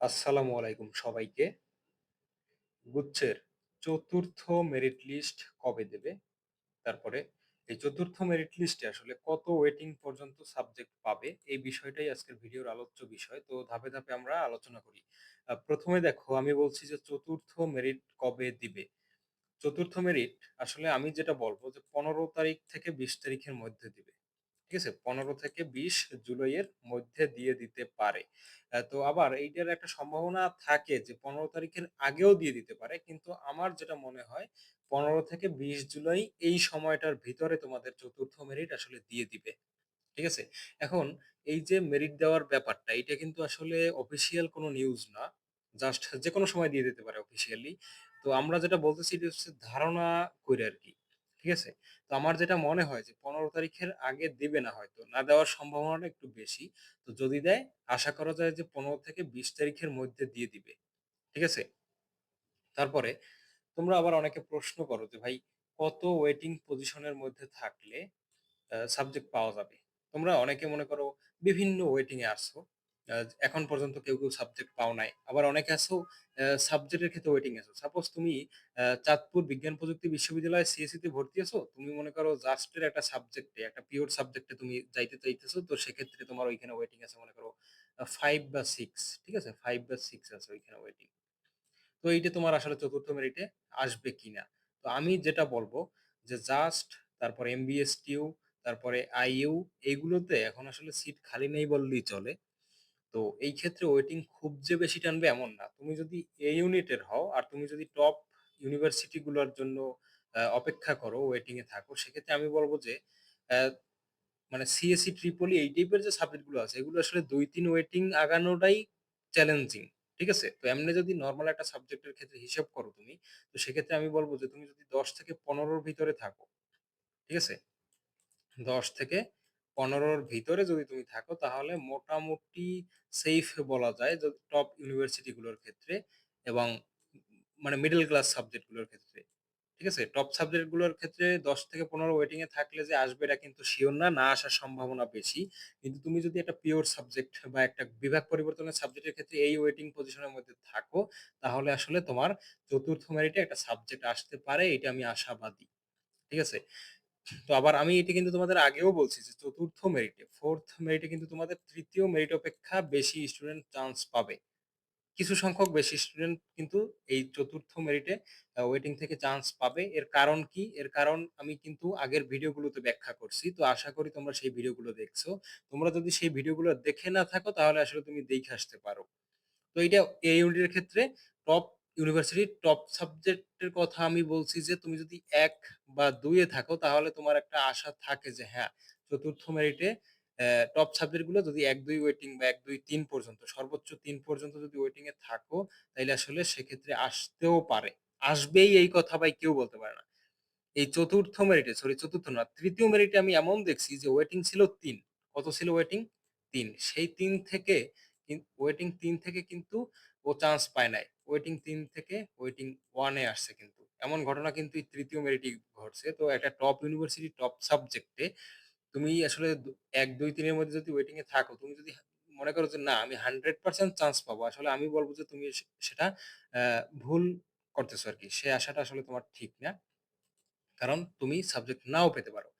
আসসালামু আলাইকুম সবাইকে। গুচ্ছের চতুর্থ মেরিট লিস্ট কবে দেবে? তারপরে এই চতুর্থ মেরিট লিস্টে আসলে কত ওয়েটিং পর্যন্ত সাবজেক্ট পাবে? এই বিষয়টাই আজকের ভিডিওর আলোচ্য বিষয়। তো ধাপে, ধাপে আমরা আলোচনা করি। ১ম দেখো আমি বলছি যে চতুর্থ মেরিট কবে দিবে? চতুর্থ মেরিট আসলে আমি যেটা বলব যে ১৫ তারিখ থেকে ২০ তারিখের মধ্যে দিবে। ঠিক আছে? ১৫ থেকে ২০ জুলাইয়ের মধ্যে দিয়ে দিতে পারে। তো আবার এইটার একটা সম্ভাবনা থাকে যে ১৫ তারিখের আগেও দিয়ে দিতে পারে। কিন্তু আমার যেটা মনে হয় ১৫ থেকে ২০ জুলাই এই সময়টার ভিতরে তোমাদের চতুর্থ মেরিট আসলে দিয়ে দিবে। ঠিক আছে? এখন এই যে মেরিট দেওয়ার ব্যাপারটা, এটা কিন্তু আসলে অফিসিয়াল কোনো নিউজ না। জাস্ট যেকোনো সময় দিয়ে দিতে পারে অফিসিয়ালি। তো আমরা যেটা বলতেছি এটা হচ্ছে ধারণা করে আর আরকি। ঠিক আছে? তো আমার যেটা মনে হয় যে ১৫ তারিখের আগে দিবে না হয়তো। না দেওয়ার সম্ভাবনাটা একটু বেশি। তো যদি দেয়, আশা করা যায় যে ১৫ থেকে ২০ তারিখের মধ্যে দিয়ে দিবে। ঠিক আছে? তারপরে তোমরা আবার অনেকে প্রশ্ন করো যে, ভাই, কত ওয়েটিং পজিশনের মধ্যে থাকলে সাবজেক্ট পাওয়া যাবে? তোমরা অনেকে মনে করো, বিভিন্ন ওয়েটিং এ আছো। আ এখন পর্যন্ত কেউ, কেউ সাবজেক্ট পাও নাই। আবার অনেকে আছো সাবজেক্টের ক্ষেত্রে ওয়েটিং আছো। সাপোজ তুমি চাঁদপুর বিজ্ঞান প্রযুক্তি বিশ্ববিদ্যালয়ে সিএসই তে ভর্তি আছো। তুমি মনে করো জাস্ট এর একটা সাবজেক্টে, একটা পিওর সাবজেক্টে তুমি যাইতে চাইতেছো। তো সেক্ষেত্রে তোমার ওইখানে ওয়েটিং আছে মনে করো 5 বা 6 ঠিক আছে? 5 বা 6 আছে ওইখানে ওয়েটিং। তো এইটা তোমার আসলে চতুর্থ মেরিটে আসবে কিনা? তো আমি যেটা বলব যে জাস্ট তারপরে এমবিএসটিউ, তারপরে আইইউ এগুলোতে এখন আসলে সিট খালি নেই বললেই চলে। তো এই ক্ষেত্রে ওয়েটিং খুব যে বেশি টানবে এমন না। তুমি যদি এ ইউনিটের হও আর তুমি যদি টপ ইউনিভার্সিটি গুলার জন্য অপেক্ষা করো, ওয়েটিং এ থাকো, সেক্ষেত্রে আমি বলব যে মানে সিএসই, ট্রিপলি এই টাইপের যে সাবজেক্টগুলো আছে এগুলো আসলে ২-৩ ওয়েটিং আগানোটাই চ্যালেঞ্জিং। ঠিক আছে? তো এমনি যদি নর্মাল একটা সাবজেক্টের ক্ষেত্রে হিসাব করো তুমি, তো সেক্ষেত্রে আমি বলব যে তুমি যদি ১০ থেকে পনেরোর ভিতরে থাকো, ঠিক আছে? ১০ থেকে ১৫ র ভিতরে যদি তুমি থাকো তাহলে মোটামুটি সেইফ বলা যায় টপ ইউনিভার্সিটিগুলোর ক্ষেত্রে এবং মানে মিডল ক্লাস সাবজেক্টগুলোর ক্ষেত্রে। ঠিক আছে? টপ সাবজেক্টগুলোর ক্ষেত্রে ১০ থেকে ১৫ ওয়েটিং এ থাকলে যে আসবে এটা কিন্তু শিওর না, না আসার সম্ভাবনা বেশি। কিন্তু তুমি যদি একটা পিওর সাবজেক্ট বা একটা বিভাগ পরিবর্তনের সাবজেক্টের ক্ষেত্রে এই ওয়েটিং পজিশনের মধ্যে থাকো, তাহলে আসলে তোমার চতুর্থ মেরিটে একটা সাবজেক্ট আসতে পারে, এটা আমি আশাবাদী। ঠিক আছে? তো আবার আমি এটা কিন্তু তোমাদের আগেও বলছি যে চতুর্থ মেরিটে, 4th মেরিটে কিন্তু তোমাদের ৩য় মেরিট অপেক্ষা বেশি স্টুডেন্ট চান্স পাবে। কিছু সংখ্যক বেশি স্টুডেন্ট কিন্তু এই চতুর্থ মেরিটে ওয়েটিং থেকে চান্স পাবে। এর কারণ কি? এর কারণ আমি কিন্তু আগের ভিডিওগুলোতে ব্যাখ্যা করছি। তো আশা করি তোমরা সেই ভিডিওগুলো দেখছ। তোমরা যদি সেই ভিডিওগুলো দেখে না থাকো তাহলে আসলে তুমি দেখে আসতে পারো। তো এইটা এই ইউনিটের ক্ষেত্রে টপ ইউনিভার্সিটির টপ সাবজেক্টের কথা আমি বলছি যে তুমি যদি এক বা ২ এ থাকো তাহলে তোমার একটা আশা থাকে যে হ্যাঁ, চতুর্থ মেরিটে টপ সাবজেক্টগুলো যদি ১-২ ওয়েটিং বা ১-২-৩ পর্যন্ত সর্বোচ্চ তিন পর্যন্ত যদি ওয়েটিং এ থাকো, তাইলে আসলে সেক্ষেত্রে আসতেও পারে। আসবেই এই কথা ভাই কেউ বলতে পারে না। এই চতুর্থ মেরিটে সরি চতুর্থ না, তৃতীয় মেরিটে আমি এমন দেখছি যে ওয়েটিং ছিল তিন কত ছিল ওয়েটিং? তিন সেই তিন থেকে ওয়েটিং তিন থেকে কিন্তু ও চান্স পায় নাই। ওয়েটিং তিন থেকে ওয়েটিং ওয়ানে আসছে কিন্তু। এমন ঘটনা কিন্তু এই ৩য় মেরিটেই ঘটছে। তো একটা টপ ইউনিভার্সিটি টপ সাবজেক্টে তুমি আসলে দু ১, ২, ৩ মধ্যে যদি ওয়েটিং এ থাকো, তুমি যদি মনে করো যে না আমি 100% চান্স পাবো। আসলে আমি বলব যে তুমি সেটা ভুল করতেছো আর কি সে আশাটা আসলে তোমার ঠিক না। কারণ তুমি সাবজেক্ট নাও পেতে পারো।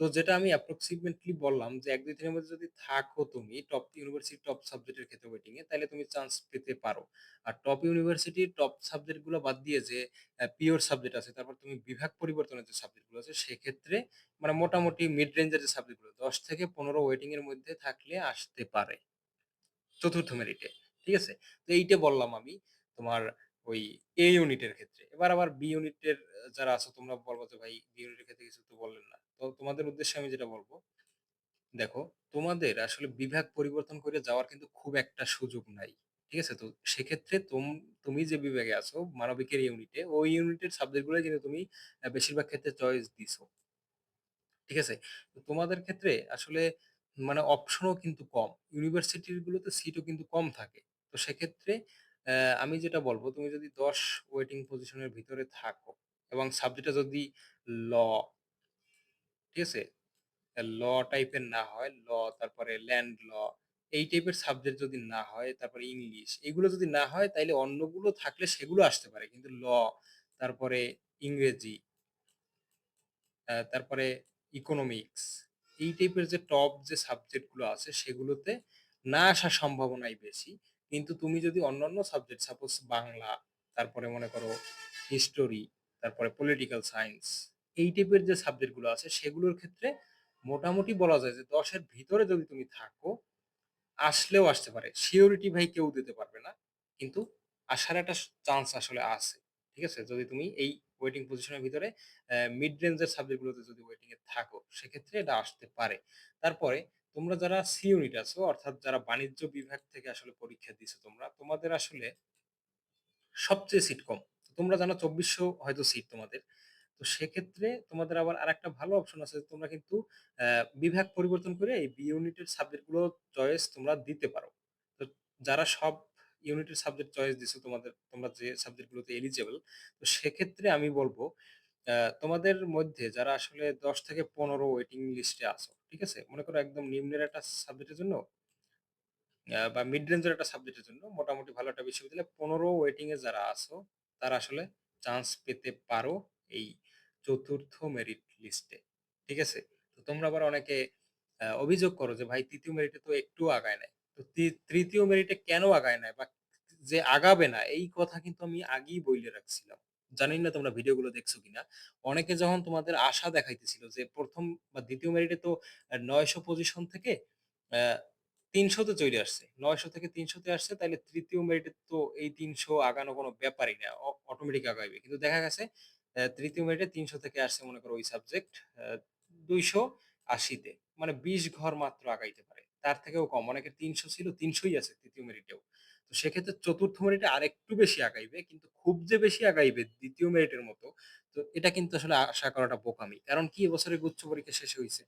তো যেটা আমি approximately বললাম যে এক দুই দিনের মধ্যে যদি থাকো তুমি টপ ইউনিভার্সিটি টপ সাবজেক্টের ক্ষেত্রে ওয়েটিং এ তাইলে তুমি চান্স পেতে পারো। আর টপ ইউনিভার্সিটির টপ সাবজেক্টগুলো বাদ দিয়ে যে পিওর সাবজেক্ট আছে, তারপর তুমি বিভাগ পরিবর্তনের যে সাবজেক্টগুলো আছে সেক্ষেত্রে মানে মোটামুটি মিড রেঞ্জের যে সাবজেক্টগুলো ১০ থেকে ১৫ ওয়েটিং এর মধ্যে থাকলে আসতে পারে। চতুর্থ মেরিটে। ঠিক আছে? তো এইটা বললাম আমি তোমার ওই এ ইউনিটের ক্ষেত্রে। এবার আবার বি ইউনিটের যারা আছো তোমরা বলবা যে ভাই বি ইউনিটের ক্ষেত্রে কিছু তো বললেন না। তো তোমাদের উদ্দেশ্যে আমি যেটা বলব দেখো তোমাদের আসলে বিভাগ পরিবর্তন করে যাওয়ার কিন্তু খুব একটা সুযোগ নাই। ঠিক আছে? তো সেক্ষেত্রে তুম তুমি যে বিভাগে আছো মানবিকের ইউনিটে, ওই ইউনিটের সাবজেক্ট গুলাই কিন্তু তুমি বেশিরভাগ ক্ষেত্রে চয়েস দিছো। ঠিক আছে? তো তোমাদের ক্ষেত্রে আসলে মানে অপশনও কিন্তু কম। ইউনিভার্সিটির গুলোতে সিটও কিন্তু কম থাকে। তো সেক্ষেত্রে আমি যেটা বলব তুমি যদি ১০ ওয়েটিং পজিশনের ভিতরে থাকো এবং সাবজেক্টটা যদি ল, ঠিক আছে? ল টাইপের না হয়, ল তারপরে ল্যান্ড ল এই টাইপের সাবজেক্ট যদি না হয়, তারপরে ইংলিশ এগুলো যদি না হয় তাইলে অন্যগুলো থাকলে সেগুলো আসতে পারে। কিন্তু ল, তারপরে ইংরেজি তারপরে ইকোনমিক্স এই টাইপের যে টপ যে সাবজেক্টগুলো আছে সেগুলোতে না আসার সম্ভাবনাই বেশি। কিন্তু তুমি যদি অন্যান্য সাবজেক্ট সাপোজ বাংলা, তারপরে মনে করো হিস্টোরি, তারপরে পলিটিক্যাল সায়েন্স এই টাইপের যে সাবজেক্টগুলো আছে সেগুলোর ক্ষেত্রে মোটামুটি বলা যায় যে দশের ভিতরে যদি তুমি থাকো, আসলেও আসতে পারে। সিওরিটি ভাই কেউ দিতে পারবে না। কিন্তু আসার একটা চান্স আসলে আছে। ঠিক আছে? যদি তুমি এই ওয়েটিং পজিশন এর ভিতরে মিড রেঞ্জ এর সাবজেক্ট গুলোতে যদি ওয়েটিং এ থাকো, সেক্ষেত্রে এটা আসতে পারে। তারপরে তোমরা যারা সি ইউনিট আছো অর্থাৎ যারা বাণিজ্য বিভাগ থেকে আসলে পরীক্ষা দিছো তোমরা, তোমাদের আসলে সবচেয়ে সিট কম। তোমরা জানো ২৪০০ হয়তো সিট তোমাদের। তো সেক্ষেত্রে তোমাদের আবার আরেকটা ভালো অপশন আছে তোমরা কিন্তু বিভাগ পরিবর্তন করে এই বি ইউনিটের সাবজেক্টগুলো চয়েস তোমরা দিতে পারো। তো যারা সব ইউনিটের সাবজেক্ট চয়েস দিছো তোমাদের তোমরা যে সাবজেক্ট গুলোতে এলিজিবল তো সেক্ষেত্রে আমি বলব তোমাদের মধ্যে যারা আসলে ১০ থেকে ১৫ ওয়েটিং লিস্টে আছো, ঠিক আছে? মনে করো একদম নিম্নের একটা সাবজেক্টের জন্য বা মিড রেঞ্জের একটা সাবজেক্টের জন্য মোটামুটি ভালো একটা বিশ্ববিদ্যালয়ে ১৫ ওয়েটিং এ যারা আছো, তারা আসলে চান্স পেতে পারো এই ৪র্থ মেরিট লিস্টে। ঠিক আছে? তো তোমরা আবার অনেকে অভিযোগ করো যে, ভাই ৩য় মেরিটে তো একটুও আগায় নাই। তো তি ৩য় মেরিটে কেন আগায় নাই বা যে আগাবে না, এই কথা কিন্তু আমি আগেই বইলে রাখছিলাম। জানি না তোমরা ভিডিওগুলো দেখছ কিনা? অনেকে যখন তোমাদের আশা দেখাইতেছিল যে, প্রথম বা দ্বিতীয় মেরিটে তো নয়শো পজিশন থেকে অ্যা ৩০০ তে চইলে আসছে। ৯০০ থেকে ৩০০ তে আসছে, তাইলে তৃতীয় মেরিটে তো এই ৩০০ আগানো কোনো ব্যাপারই না। অটোমেটিক আগাইবে। কিন্তু দেখা গেছে ৩য় মেরিটে ৩০০ থেকে আসছে মনে করো ওই সাবজেক্ট আ ২৮০ তে। মানে ২০ ঘর মাত্র আগাইতে পারে। তার থেকেও কম। অনেকের ৩০০ ছিল তিনশোই আছে তৃতীয় মেরিটেও। তো সেক্ষেত্রে চতুর্থ মেরিটে আরেকটু বেশি আগাইবে। কিন্তু খুব যে বেশি আগাইবে দ্বিতীয় মেরিটের মতো, তো এটা কিন্তু আসলে আশা করাটা বোকামি। কারণ কি এবছরে গুচ্ছ পরীক্ষা শেষ হয়েছে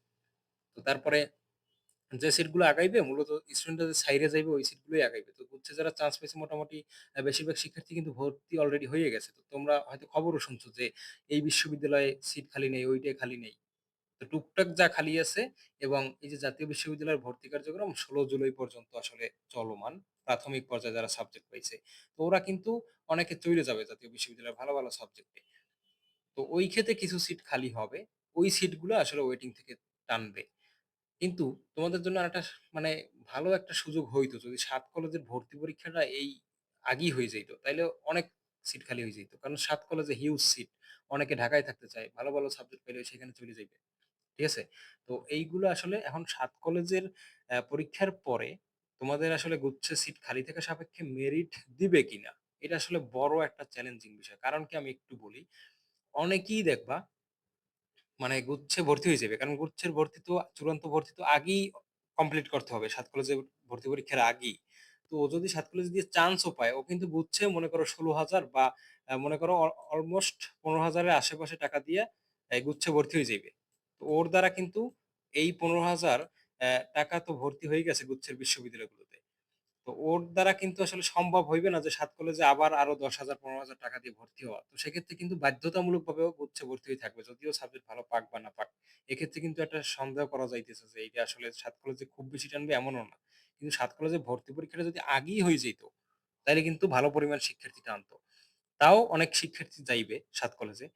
তো তারপরে যে সিটগুলো আগাইবে মূলত স্টুডেন্টরা যে সাইরে যাইবে ওই সিটগুলোই আগাইবে। তো গুচ্ছে যারা চান্স পেয়েছে মোটামুটি বেশিরভাগ শিক্ষার্থী কিন্তু ভর্তি অলরেডি হয়ে গেছে। তো তোমরা হয়তো খবরও শুনছো যে এই বিশ্ববিদ্যালয়ে সিট খালি নেই, ওইটাই খালি নেই। তো টুকটাক যা খালি আছে এবং এই যে জাতীয় বিশ্ববিদ্যালয়ের ভর্তি কার্যক্রম ১৬ জুলাই পর্যন্ত আসলে চলমান। প্রাথমিক পর্যায়ে যারা সাবজেক্ট পাইছে। তো ওরা কিন্তু অনেকে চইলে যাবে জাতীয় বিশ্ববিদ্যালয়ের ভালো, ভালো সাবজেক্টে। তো ওই ক্ষেত্রে কিছু সিট খালি হবে। ওই সিটগুলো আসলে ওয়েটিং থেকে টানবে। কিন্তু তোমাদের জন্য আরেকটা মানে ভালো একটা সুযোগ হইতো যদি সাত কলেজের ভর্তি পরীক্ষাটা এই আগেই হয়ে যেত তাইলে অনেক সিট খালি হয়ে যাইত। কারণ সাত কলেজে হিউজ সিট। অনেকে ঢাকায় থাকতে চায়। ভালো, ভালো সাবজেক্ট পেলে সেখানে চলে যাইবে। ঠিক আছে? তো এইগুলো আসলে এখন সাত কলেজের পরীক্ষার পরে তোমাদের আসলে গুচ্ছে সিট খালি থাকা সাপেক্ষে মেরিট দিবে কিনা? এটা আসলে বড় একটা চ্যালেঞ্জিং বিষয়। কারণ কি আমি একটু বলি। অনেকেই দেখবা মানে গুচ্ছে ভর্তি হয়ে যাবে। কারণ গুচ্ছের ভর্তি তো চূড়ান্ত ভর্তি তো আগেই কমপ্লিট করতে হবে। ৭ কলেজে ভর্তি পরীক্ষার আগেই। তো ও যদি ৭ কলেজ দিয়ে চান্সও পায়, ও কিন্তু গুচ্ছে মনে করো ১৬,০০০ বা মনে করো অলমোস্ট ১৫,০০০ এর আশেপাশে টাকা দিয়ে গুচ্ছে ভর্তি হয়ে যাইবে। তো ওর দ্বারা কিন্তু এই ১৫,০০০ অ্যা টাকা তো ভর্তি হয়ে গেছে গুচ্ছের বিশ্ববিদ্যালয়গুলোতে। তো ওর দ্বারা কিন্তু আসলে সম্ভব হইবে না যে ৭ কলেজে আবার আরও ১০,০০০ ১৫,০০০ টাকা দিয়ে ভর্তি হওয়া। তো সেক্ষেত্রে কিন্তু বাধ্যতামূলকভাবেও গুচ্ছে ভর্তি হয়ে থাকবে। যদিও সাবজেক্ট ভালো পাক বা না পাক। এক্ষেত্রে কিন্তু একটা সন্দেহ করা যাইতেছে যে এইটা আসলে ৭ কলেজে খুব বেশি টানবে এমনও না। কিন্তু সাত কলেজে ভর্তি পরীক্ষাটা যদি আগেই হয়ে যাইত, তাইলে কিন্তু ভালো পরিমাণ শিক্ষার্থী টানতো। তাও অনেক শিক্ষার্থী যাইবে সাত কলেজে।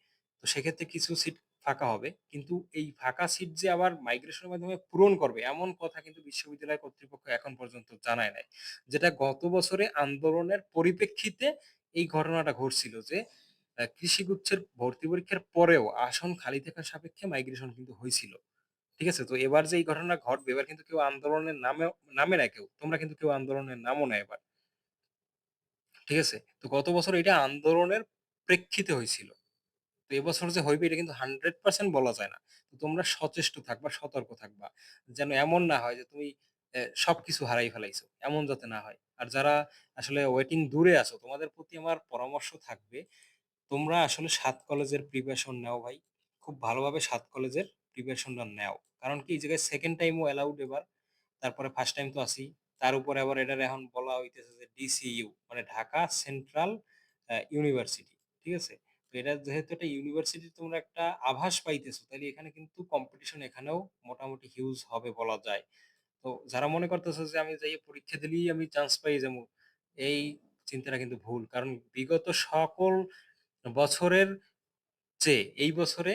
তো সেক্ষেত্রে কিছু সিট ফাঁকা হবে। কিন্তু এই ফাঁকা সিট যে আবার মাইগ্রেশনের মাধ্যমে পূরণ করবে, এমন কথা কিন্তু বিশ্ববিদ্যালয় কর্তৃপক্ষ এখন পর্যন্ত জানায় নাই। যেটা গত বছরে আন্দোলনের পরিপ্রেক্ষিতে এই ঘটনাটা ঘটছিল যে কৃষিগুচ্ছের ভর্তি পরীক্ষার পরেও আসন খালি থাকার সাপেক্ষে মাইগ্রেশন কিন্তু হয়েছিল ঠিক আছে? তো এবার যে এই ঘটনা ঘটবে, এবার কিন্তু কেউ আন্দোলনের নামেও, নামে না কেউ। তোমরা কিন্তু কেউ আন্দোলনের নামও না এবার। ঠিক আছে? তো গত বছর এটা আন্দোলনের প্রেক্ষিতে হইছিল। তো এবছর যে হইবে এটা কিন্তু 100% বলা যায় না। তোমরা সচেষ্ট থাকবা, সতর্ক থাকবা। যেন এমন না হয় যে তুমি সবকিছু হারাই ফেলাইছো। এমন যাতে না হয়। আর যারা আসলে ওয়েটিং দূরে আছো তোমাদের প্রতি আমার পরামর্শ থাকবে তোমরা আসলে সাত কলেজের প্রিপারেশন নেও ভাই। খুব ভালোভাবে সাত কলেজের প্রিপারেশনটা নেও। কারণ কি এই জায়গায় 2nd টাইমও অ্যালাউড এবার। তারপরে ফার্স্ট টাইম তো আছেই। তার উপরে আবার এটার এখন বলা হইতেছে যে ডিসিইউ মানে ঢাকা সেন্ট্রাল ইউনিভার্সিটি। ঠিক আছে? এটা যেহেতু একটা ইউনিভার্সিটি তোমরা একটা আভাস পাইতেছো, তাইলে এখানে কিন্তু কম্পিটিশন এখানেও মোটামুটি হিউজ হবে বলা যায়। তো যারা মনে করতেছে যে আমি যাইয়া পরীক্ষা দিলেই আমি চান্স পাই যামু, এই চিন্তাটা কিন্তু ভুল। কারণ বিগত সকল বছরের চেয়ে এই বছরে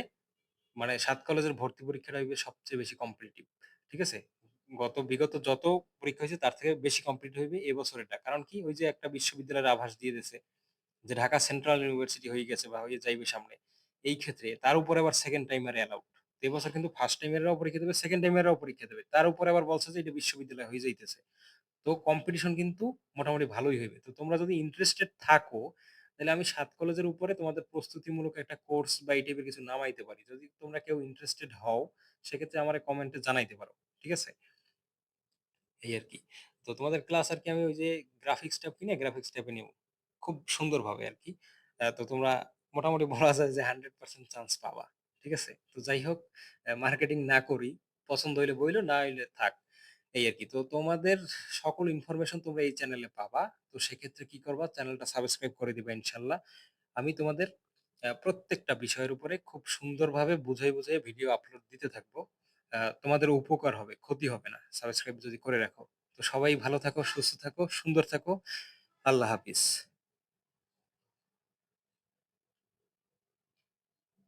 মানে সাত কলেজের ভর্তি পরীক্ষাটা হইবে সবচেয়ে বেশি কম্পিটিটিভ। ঠিক আছে? গত বিগত যত পরীক্ষা হয়েছে তার থেকে বেশি কমপ্লিট হইবে এ বছরেরটা। কারণ কি? ওই যে একটা বিশ্ববিদ্যালয়ের আভাস দিয়ে দিছে যে ঢাকা সেন্ট্রাল ইউনিভার্সিটি হয়ে গেছে বা হয়ে যাইবে সামনে। এই ক্ষেত্রে তার উপরে আবার সেকেন্ড টাইমার অ্যালাউড। তো এবছর কিন্তু ফার্স্ট টাইমাররাও পরীক্ষা দেবে, সেকেন্ড টাইমাররাও পরীক্ষা দেবে। তার উপরে আবার বলছে যে এটা বিশ্ববিদ্যালয় হয়ে যাইতেছে। তো কম্পিটিশন কিন্তু মোটামুটি ভালোই হইবে। তো তোমরা যদি ইন্টারেস্টেড থাকো, তাহলে আমি সাত কলেজের উপরে তোমাদের প্রস্তুতিমূলক একটা কোর্স বা এই টাইপের কিছু নামাইতে পারি। যদি তোমরা কেউ ইন্টারেস্টেড হও, সেক্ষেত্রে আমারে কমেন্টে জানাইতে পারো। ঠিক আছে? এই আর কি তো তোমাদের ক্লাস আর কি আমি ওই যে গ্রাফিক্স ট্যাব কিনে গ্রাফিক্স ট্যাবে নিবো। খুব সুন্দরভাবে আরকি। আ তো তোমরা মোটামুটি বলা যায় যে 100% চান্স পাবা। ঠিক আছে? তো যাই হোক মার্কেটিং না করি। পছন্দ হইলে বইলো, না হইলে থাক। এই আরকি। তো তোমাদের সকল ইনফরমেশন তোমরা এই চ্যানেলে পাবা। তো সেক্ষেত্রে কি করবা? চ্যানেলটা সাবস্ক্রাইব করে দিবা ইনশাল্লাহ আমি তোমাদের প্রত্যেকটা বিষয়ের উপরে খুব সুন্দরভাবে বুঝাই, বুঝাই ভিডিও আপলোড দিতে থাকব। তোমাদের উপকার হবে, ক্ষতি হবে না। সাবস্ক্রাইব যদি করে রাখো। তো সবাই ভালো থাকো, সুস্থ থাকো, সুন্দর থাকো। আল্লাহ হাফিজ।